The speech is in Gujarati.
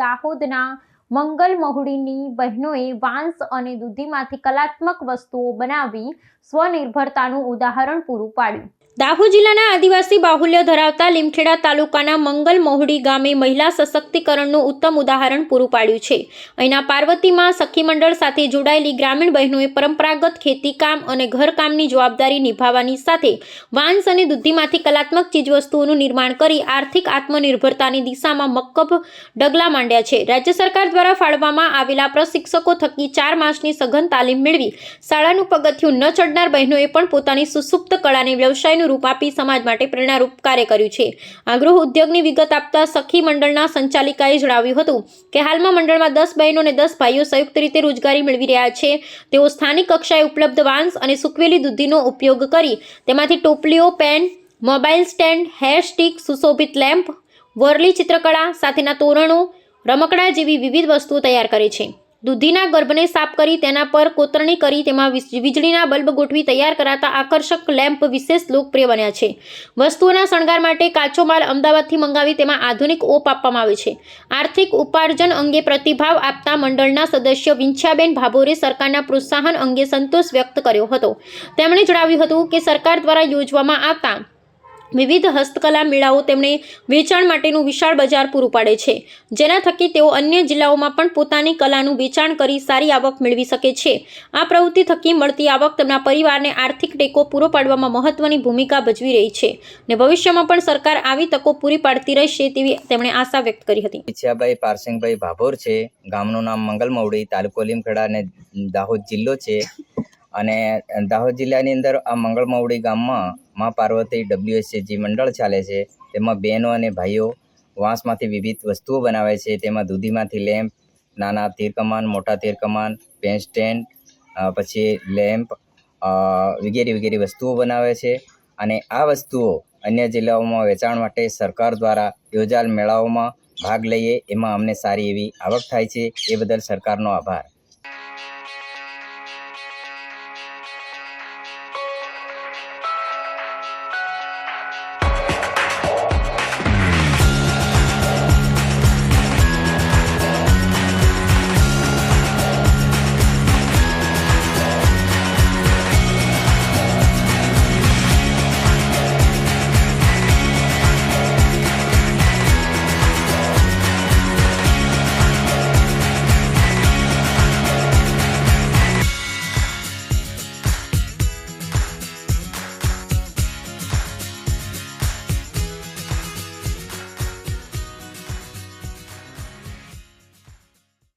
દાહોદના મંગલ મહુડીની બહેનોએ વાંસ અને દૂધીમાંથી કલાત્મક વસ્તુઓ બનાવી સ્વનિર્ભરતાનું ઉદાહરણ પૂરું પાડ્યું. દાહોદ જિલ્લાના આદિવાસી બાહુલ્ય ધરાવતા લીમખેડા તાલુકાના મંગલ મોહડી ગામે મહિલા સશક્તિકરણનું ઉત્તમ ઉદાહરણ પૂરું પાડ્યું છે. અહીંના પાર્વતીમાં સખી મંડળ સાથે જોડાયેલી ગ્રામીણ બહેનોએ પરંપરાગત ખેતીકામ અને ઘરકામની જવાબદારી નિભાવવાની સાથે વાંસ અને દૂધીમાંથી કલાત્મક ચીજવસ્તુઓનું નિર્માણ કરી આર્થિક આત્મનિર્ભરતાની દિશામાં મક્કબ ડગલા માંડ્યા છે. રાજ્ય સરકાર દ્વારા ફાળવવામાં આવેલા પ્રશિક્ષકો થકી ચાર માસની સઘન તાલીમ મેળવી શાળાનું પગથિયું ન ચડનાર બહેનોએ પણ પોતાની સુસુપ્ત કળાને વ્યવસાયનું રૂપ આપી સમાજ માટે પ્રેરણારૂપ કાર્ય કર્યું છે. આ ગૃહ ઉદ્યોગની વિગત આપતા સખી મંડળના સંચાલિકાએ જણાવ્યું હતું કે હાલમાં મંડળમાં દસ બહેનો અને દસ ભાઈઓ સંયુક્ત રીતે રોજગારી મેળવી રહ્યા છે. તેઓ સ્થાનિક કક્ષાએ ઉપલબ્ધ વાંસ અને સૂકવેલી દૂધીનો ઉપયોગ કરી તેમાંથી ટોપલીઓ, pen, mobile stand, hair stick, સુશોભિત લેમ્પ, વરલી ચિત્રકળા સાથેના તોરણો, રમકડા જેવી વિવિધ વસ્તુઓ તૈયાર કરે છે. દૂધીના ગર્ભને સાફ કરી તેના પર કોતરણી કરી તેમાં વીજ- વીજળીના બલ્બ ગોઠવી તૈયાર કરાતા આકર્ષક લેમ્પ વિશેષ લોકપ્રિય બન્યા છે. વસ્તુઓના શણગાર માટે કાચો માલ અમદાવાદથી મંગાવી તેમાં આધુનિક ઓપ આપવામાં આવે છે. આર્થિક ઉપાર્જન અંગે પ્રતિભાવ આપતા મંડળના સદસ્ય વિંછાબેન ભાભોરે સરકારના પ્રોત્સાહન અંગે સંતોષ વ્યક્ત કર્યો હતો. તેમણે જણાવ્યું હતું કે સરકાર દ્વારા યોજવામાં આવતા વિવિધ હસ્તકલા મેળાઓ તેમણે વેચાણ માટેનું વિશાળ બજાર પૂરું પાડે છે. જેના થકી તેઓ અન્ય જિલ્લાઓમાં પણ પોતાની કલાનું વેચાણ કરી સારી આવક મેળવી શકે છે. આ પ્રવૃત્તિ થકી મળતી આવક તેમના પરિવારને આર્થિક ટેકો પૂરો પાડવામાં મહત્વની ભૂમિકા ભજવી રહી છે ને ભવિષ્યમાં પણ સરકાર આવી તકો પૂરી પાડતી રહેશે તેવી તેમણે આશા વ્યક્ત કરી હતી. ઈચ્છાભાઈ પારસિંગભાઈ ભાભોર છે. ગામનું નામ મંગલમવડી તાલુકો લીમખેડા અને દાહોદ જિલ્લો છે. અને દાહોદ જિલ્લાની અંદર આ મંગળમવડી ગામમાં મા પાર્વતી ડબ્લ્યુએસજી મંડળ ચાલે છે. તેમાં બહેનો અને ભાઈઓ વાંસમાંથી વિવિધ વસ્તુઓ બનાવે છે. તેમાં દૂધીમાંથી લેમ્પ, નાના તીરકમાન મોટા તીરકમાન પેન સ્ટેન્ડ પછી લેમ્પ વગેરે વગેરે વસ્તુઓ બનાવે છે. અને આ વસ્તુઓ અન્ય જિલ્લાઓમાં વેચાણ માટે સરકાર દ્વારા યોજાયેલ મેળાઓમાં ભાગ લઈએ એમાં અમને સારી એવી આવક થાય છે. એ બદલ સરકારનો આભાર.